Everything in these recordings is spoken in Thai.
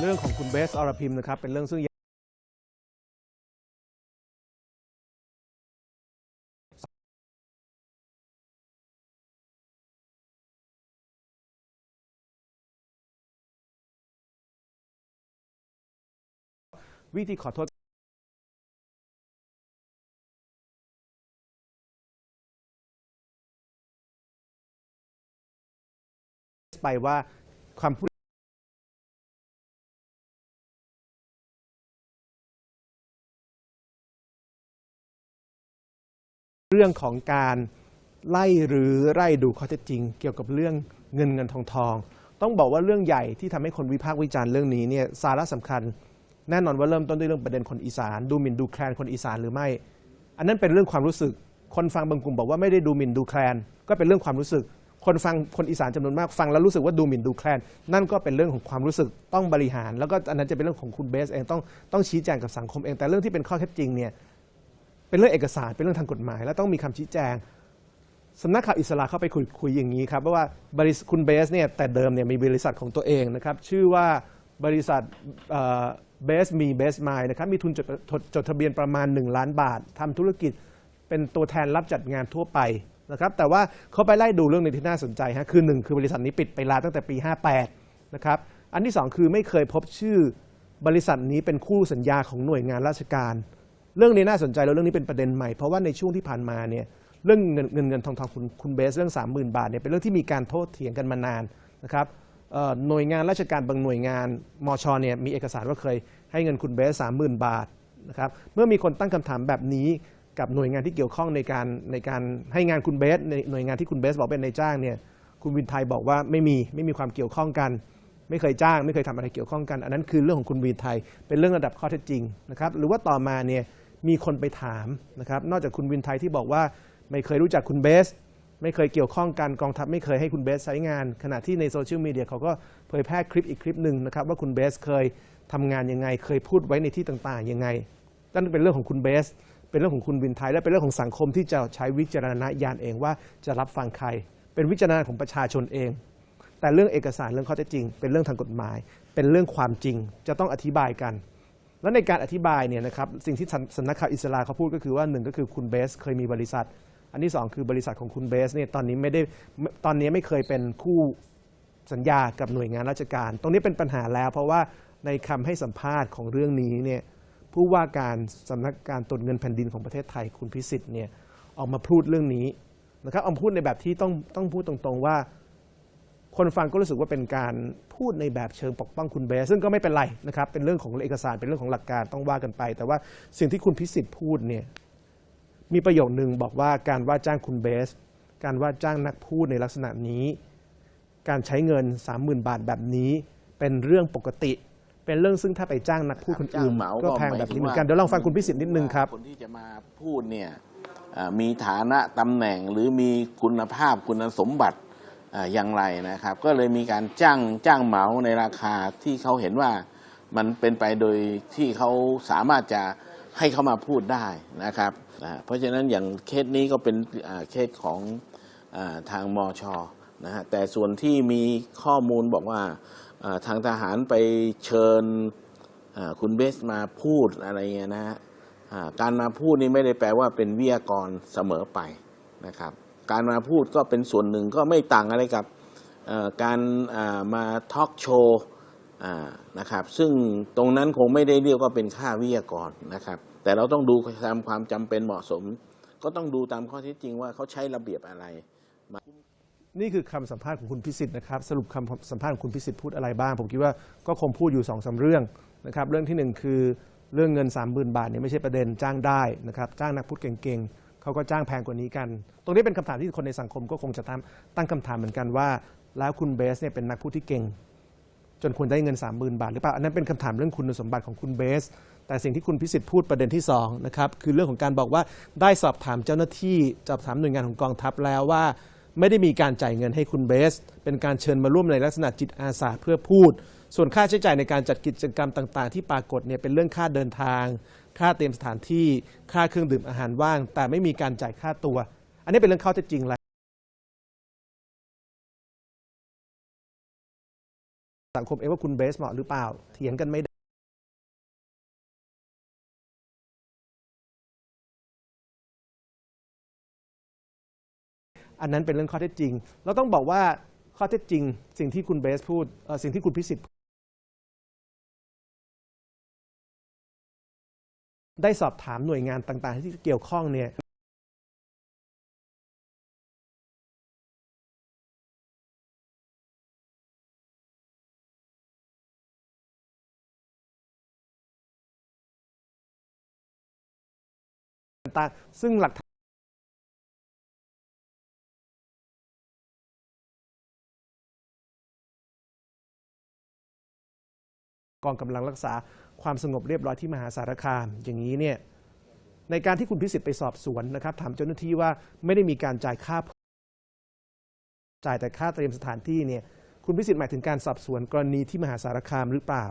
เรื่องของคุณเบสอรพิมนะครับเป็นเรื่องซึ่งวิธีขอโทษไปว่าความพูด เรื่องของการไล่หรือไล่ดูข้อเท็จจริง เกี่ยวกับเรื่องเงินเงินทองทอง ต้องบอกว่าเรื่องใหญ่ที่ทำให้คนวิพากษ์วิจารณ์เรื่องนี้เนี่ยสาระสำคัญ แน่นอนว่าเริ่มต้นด้วยเรื่องประเด็นคนอีสาน ดูหมิ่นดูแคลนคนอีสานหรือไม่ อันนั้นเป็นเรื่องความรู้สึก คนฟังบางกลุ่มบอกว่าไม่ได้ดูหมิ่นดูแคลน ก็เป็นเรื่องความรู้สึก คนฟังคนอีสานจำนวนมากฟังแล้วรู้สึกว่าดูหมิ่นดูแคลน นั่นก็เป็นเรื่องของความรู้สึกต้องบริหาร แล้วก็อันนั้นจะเป็นเรื่องของคุณเบสเองต้องต้องชี้แจงกับสังคมเองแต่เรื่องที่เป็นข้อเท็จจริงเนี่ย เป็นเรื่องเอกสารเป็นเรื่องทางกฎหมาย แล้วต้องมีคำชี้แจงสำนักข่าวอิสระเข้าไปคุยคุยอย่างนี้ครับว่าบริษัทคุณเบสเนี่ยแต่เดิมเนี่ยมีบริษัทของตัวเองนะครับชื่อว่าบริษัทเบสมีเบสมายนะครับมีทุนจดจดจดทะเบียนประมาณ 1 ล้านบาททำธุรกิจเป็นตัวแทนรับจัดงานทั่วไปนะครับแต่ว่าเขาไปไล่ดูเรื่องหนึงที่น่าสนใจฮะคือหนึ่งคือบริษัทนี้ปิดไปล้วตั้งแต่ปี 58นะครับอันที่สองคือไม่เคยพบชื่อบริษัทนี้เป็นคู่สัญญาของหน่วยงานราชการ เรื่องนี้น่าสนใจแล้วเรื่องนี้เป็นประเด็นใหม่เพราะว่าในช่วงที่ผ่านมาเนี่ยเรื่องเงินเงินเงินทองทองคุณคุณเบสเรื่อง 30,000 บาทเนี่ยเป็นเรื่องที่มีการโทษเถียงกันมานานนะครับหน่วยงานราชการบางหน่วยงานมชเนี่ยมีเอกสารว่าเคยให้เงินคุณเบส 30,000 บาทนะครับเมื่อมีคนตั้งคำถามแบบนี้กับหน่วยงานที่เกี่ยวข้องในการในการให้งานคุณเบสในหน่วยงานที่คุณเบสบอกเป็นนายจ้างเนี่ยคุณวินไทยบอกว่าไม่มีไม่มีความเกี่ยวข้องกัน ไม่เคยจ้าง ไม่เคยทำอะไรเกี่ยวข้องกัน อันนั้นคือเรื่องของคุณวีนไทยเป็นเรื่องระดับข้อเท็จจริงนะครับหรือว่าต่อมาเนี่ย มีคนไปถามนะครับนอกจากคุณวินไทยที่บอกว่าไม่เคยรู้จักคุณเบส ไม่เคยเกี่ยวข้องกันกองทัพไม่เคยให้คุณเบสใช้งาน ขณะที่ในโซเชียลมีเดียเขาก็เผยแพร่คลิปอีกคลิปหนึ่งนะครับว่าคุณเบสเคยทำงานยังไง เคยพูดไว้ในที่ต่างๆยังไงนั่นเป็นเรื่องของคุณเบส เป็นเรื่องของคุณวินไทย และเป็นเรื่องของสังคมที่จะใช้วิจารณญาณเองว่าจะรับฟังใคร เป็นวิจารณญาณของประชาชนเอง แต่เรื่องเอกสารเรื่องข้อเท็จจริง เป็นเรื่องทางกฎหมาย เป็นเรื่องความจริง จะต้องอธิบายกัน แล้วในการอธิบายเนี่ยนะครับสิ่งที่สำนักข่าวอิสราเขาพูดก็คือว่าหนึ่งก็คือคุณเบสเคยมีบริษัท อันที่สองคือบริษัทของคุณเบสเนี่ยตอนนี้ไม่ได้ตอนนี้ไม่เคยเป็นคู่สัญญากับหน่วยงานราชการ ตรงนี้เป็นปัญหาแล้ว เพราะว่าในคำให้สัมภาษณ์ของเรื่องนี้เนี่ยผู้ว่าการสำนักการตรวจเงินแผ่นดินของประเทศไทยคุณพิสิทธิ์เนี่ยออกมาพูดเรื่องนี้นะครับออกมาพูดในแบบที่ต้องต้องพูดตรงๆว่า คนฟังก็รู้สึกว่าเป็นการพูดในแบบเชิงปกป้องคุณเบสซึ่งก็ไม่เป็นไรนะครับ เป็นเรื่องของเอกสารเป็นเรื่องของหลักการต้องว่ากันไป แต่ว่าสิ่งที่คุณพิสิทธิ์พูดเนี่ยมีประโยคนึงบอกว่าการว่าจ้างคุณเบส การว่าจ้างนักพูดในลักษณะนี้ การใช้เงิน 30,000 บาทแบบนี้เป็นเรื่องปกติ เป็นเรื่องซึ่งถ้าไปจ้างนักพูดคนอื่นจ้างเหมาก็แพงแบบนี้เหมือนกันเดี๋ยวลองฟังคุณพิสิทธิ์นิดนึงครับคนที่จะมาพูดเนี่ยอ่ามีฐานะตำแหน่งหรือมีคุณภาพคุณสมบัติ อย่างไรนะครับ ก็เลยมีการจ้างจ้างเหมาในราคาที่เขาเห็นว่ามันเป็นไปโดยที่เขาสามารถจะให้เขามาพูดได้นะครับเพราะฉะนั้นอย่างเคสนี้ก็เป็นเคสของอทางมอชนะฮะแต่ส่วนที่มีข้อมูลบอกว่าทางทหารไปเชิญคุณเบสมาพูดอะไรเงี้ยนะฮะการมาพูดนี่ไม่ได้แปลว่าเป็นวิทยากรเสมอไปนะครับ การมาพูดก็เป็นส่วนหนึ่งก็ไม่ต่างอะไรกับการมาทอล์กโชว์นะครับซึ่งตรงนั้นคงไม่ได้เรียกว่าเป็นค่าวิทยากรนะครับ แต่เราต้องดูตามความจำเป็นเหมาะสม ก็ต้องดูตามข้อเท็จจริงว่าเขาใช้ระเบียบอะไรนี่คือคำสัมภาษณ์ของคุณพิสิทธิ์นะครับ สรุปคำสัมภาษณ์ของคุณพิสิทธิ์พูดอะไรบ้าง ผมคิดว่าก็คงพูดอยู่สองสาเรื่องนะครับ เรื่องที่หนึ่งคือเรื่องเงิน 3 0,000 บาทเนี่ยไม่ใช่ประเด็นจ้างได้นะครับ จ้างนักพูดเก่งๆ เขาก็จ้างแพงกว่านี้กัน ตรงนี้เป็นคำถามที่คนในสังคมก็คงจะตั้งตั้งคำถามเหมือนกันว่า แล้วคุณเบสเนี่ยเป็นนักพูดที่เก่ง จนควรได้เงิน 30,000 บาทหรือเปล่า อันนั้นเป็นคำถามเรื่องคุณสมบัติของคุณเบส แต่สิ่งที่คุณพิสิทธิ์พูดประเด็นที่2นะครับคือเรื่องของการบอกว่าได้สอบถามเจ้าหน้าที่สอบถามหน่วยงานของกองทัพแล้วว่า ไม่ได้มีการจ่ายเงินให้คุณเบส เป็นการเชิญมาร่วมในลักษณะจิตอาสาเพื่อพูด ส่วนค่าใช้จ่ายในการจัดกิจกรรมต่าง ๆ ที่ปรากฏเนี่ยเป็นเรื่องค่าเดินทาง ค่าเตรียมสถานที่ค่าเครื่องดื่มอาหารว่าง แต่ไม่มีการจ่ายค่าตัว อันนี้เป็นเรื่องข้อเท็จจริงแล้วสังคมเองว่าคุณเบสเหมาะหรือเปล่าเถียงกันไม่ได้อันนั้นเป็นเรื่องข้อเท็จจริง เราต้องบอกว่าข้อเท็จจริง สิ่งที่คุณเบสพูดสิ่งที่คุณพิสิทธิ์ ได้สอบถามหน่วยงานต่างๆ ที่เกี่ยวข้องเนี่ยต่างๆซึ่งหลักฐานกองกำลังรักษา ความสงบเรียบร้อยที่มหาสารคาม อย่างนี้เนี่ยในการที่คุณพิสิทธิ์ไปสอบสวนนะครับถามเจ้าหน้าที่ว่าไม่ได้มีการจ่ายค่า จ่ายแต่ค่าเตรียมสถานที่เนี่ยคุณพิสิทธิ์หมายถึงการสอบสวนกรณีที่มหาสารคามหรือเปล่า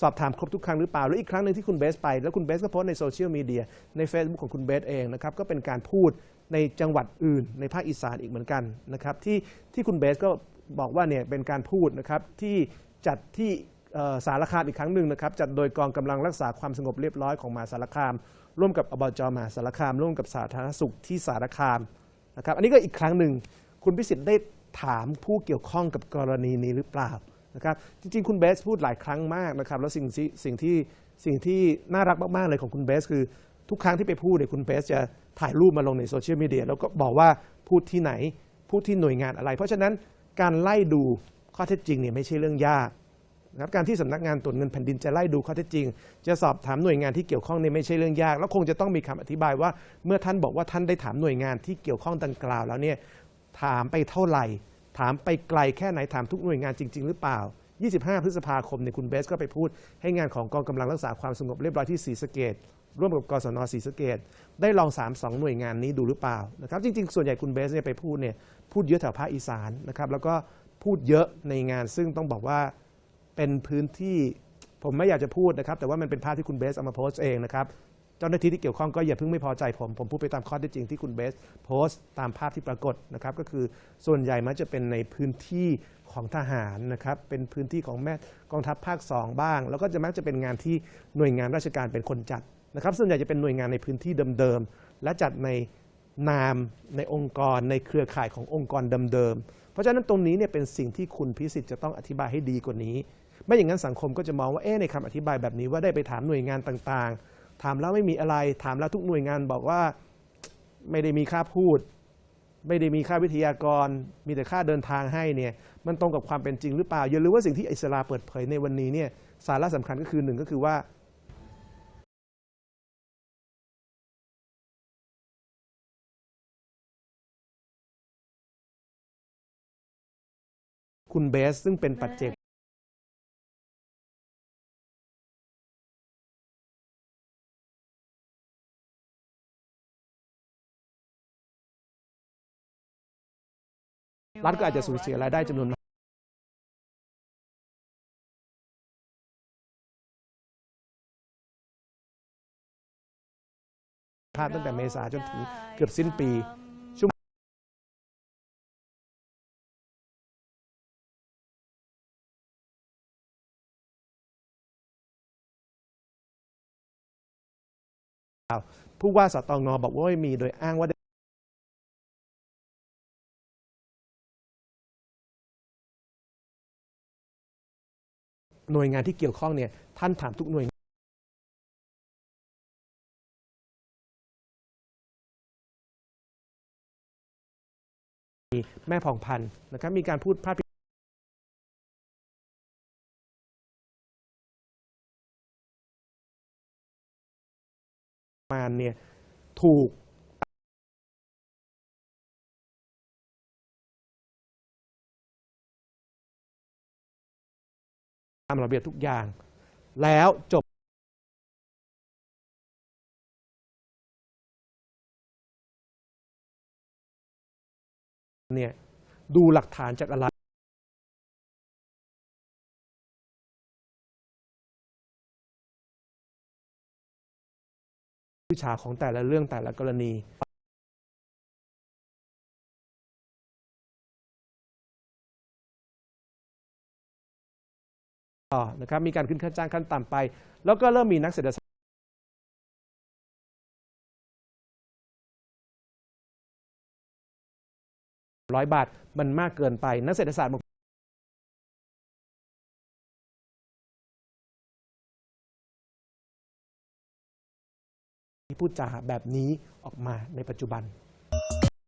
สอบถามครบทุกครั้งหรือเปล่า แล้วอีกครั้งหนึ่งที่คุณเบสไป แล้วคุณเบสก็โพสในโซเชียลมีเดียใน Facebook ของคุณเบสเองนะครับก็เป็นการพูดในจังหวัดอื่น ในภาคอีสานอีกเหมือนกันนะครับที่ที่คุณเบสก็บอกว่าเนี่ยเป็นการพูดนะครับที่จัดที่ สารคามอีกครั้งหนึ่งนะครับจัดโดยกองกำลังรักษาความสงบเรียบร้อยของมหาสารคาม ร่วมกับอบจมหาสารคาม ร่วมกับสาธารณสุขที่สารคามนะครับอันนี้ก็อีกครั้งหนึ่งคุณพิสิทธิ์ได้ถามผู้เกี่ยวข้องกับกรณีนี้หรือเปล่านะครับจริงๆ คุณเบสพูดหลายครั้งมากนะครับแล้วสิ่งที่สิ่งที่สิ่งที่น่ารักมากๆเลยของคุณเบส คือทุกครั้งที่ไปพูดเนี่ยคุณเบสจะถ่ายรูปมาลงในโซเชียลมีเดียแล้วก็บอกว่าพูดที่ไหน พูดที่หน่วยงานอะไร เพราะฉะนั้นการไล่ดูข้อเท็จจริงเนี่ยไม่ใช่เรื่องยาก นะครับการที่สำนักงานตรวจเงินแผ่นดินจะไล่ดูข้อเท็จจริง จะสอบถามหน่วยงานที่เกี่ยวข้องนี่ไม่ใช่เรื่องยาก แล้วคงจะต้องมีคำอธิบายว่า เมื่อท่านบอกว่าท่านได้ถามหน่วยงานที่เกี่ยวข้องดังกล่าวแล้วเนี่ยถามไปเท่าไหร่ ถามไปไกลแค่ไหนถามทุกหน่วยงานจริง ๆ หรือเปล่า 25 พฤษภาคมเนี่ยคุณเบสก็ไปพูด ให้งานของกองกำลังรักษาความสงบเรียบร้อยที่ศรีสะเกดร่วมกับกศนศรีสะเกดได้ลอง 3 2 หน่วยงานนี้ดูหรือเปล่านะครับจริง ๆ ส่วนใหญ่คุณเบสเนี่ยไปพูดเนี่ยพูดเยอะแถวภาคอีสานนะครับแล้วก็พูดเยอะในงานซึ่งต้องบอกว่า เป็นพื้นที่ผมไม่อยากจะพูดนะครับ แต่ว่ามันเป็นภาพที่คุณเบสเอามาโพสต์เองนะครับเจ้าหน้าที่ที่เกี่ยวข้องก็อย่าเพิ่งไม่พอใจผม ผมพูดไปตามข้อเท็จจริงที่คุณเบสโพสต์ตามภาพที่ปรากฏนะครับก็คือส่วนใหญ่มักจะเป็นในพื้นที่ของทหารนะครับเป็นพื้นที่ของแม่กองทัพภาค 2 บ้าง แล้วก็จะมักจะเป็นงานที่หน่วยงานราชการเป็นคนจัดนะครับส่วนใหญ่จะเป็นหน่วยงานในพื้นที่เดิมๆและจัดในนามในองค์กร ในเครือข่ายขององค์กรเดิมๆเพราะฉะนั้นตรงนี้เนี่ยเป็นสิ่งที่คุณพิสิทธิ์จะต้องอธิบายให้ดีกว่านี้ ไม่อย่างนั้นสังคมก็จะมองว่าเอ๊ะในคำอธิบายแบบนี้ว่าได้ไปถามหน่วยงานต่างๆ ถามแล้วไม่มีอะไร ถามแล้วทุกหน่วยงานบอกว่าไม่ได้มีค่าพูด ไม่ได้มีค่าวิทยากร มีแต่ค่าเดินทางให้เนี่ยมันตรงกับความเป็นจริงหรือเปล่าอย่าลืมว่าสิ่งที่อิสราเปิดเผยในวันนี้เนี่ยสาระสำคัญก็คือหนึ่งก็คือว่าคุณเบสซึ่งเป็นปัจเจก รัฐก็อาจจะสูญเสียรายได้จำนวนมากตั้งแต่เมษาจนถึงเกือบสิ้นปีช่วโมผู้ว่าสตงบอกว่าไม่มีโดยอ้างว่า หน่วยงานที่เกี่ยวข้องเนี่ยท่านถามทุกหน่วยงานแม่ผ่องพันธุ์นะครับมีการพูดพาดพิงมานเนี่ยถูกามระเบียบทุกอย่าง แล้วจบเนี่ยดูหลักฐานจากอะไรวิชาของแต่ละเรื่องแต่ละกรณี นะครับมีการขึ้นค่าจ้างขั้นต่ำไป แล้วก็เริ่มมีนักเศรษฐศาสตร์ร้อยบาทมันมากเกินไป นักเศรษฐศาสตร์บางที่พูดจาแบบนี้ออกมาในปัจจุบัน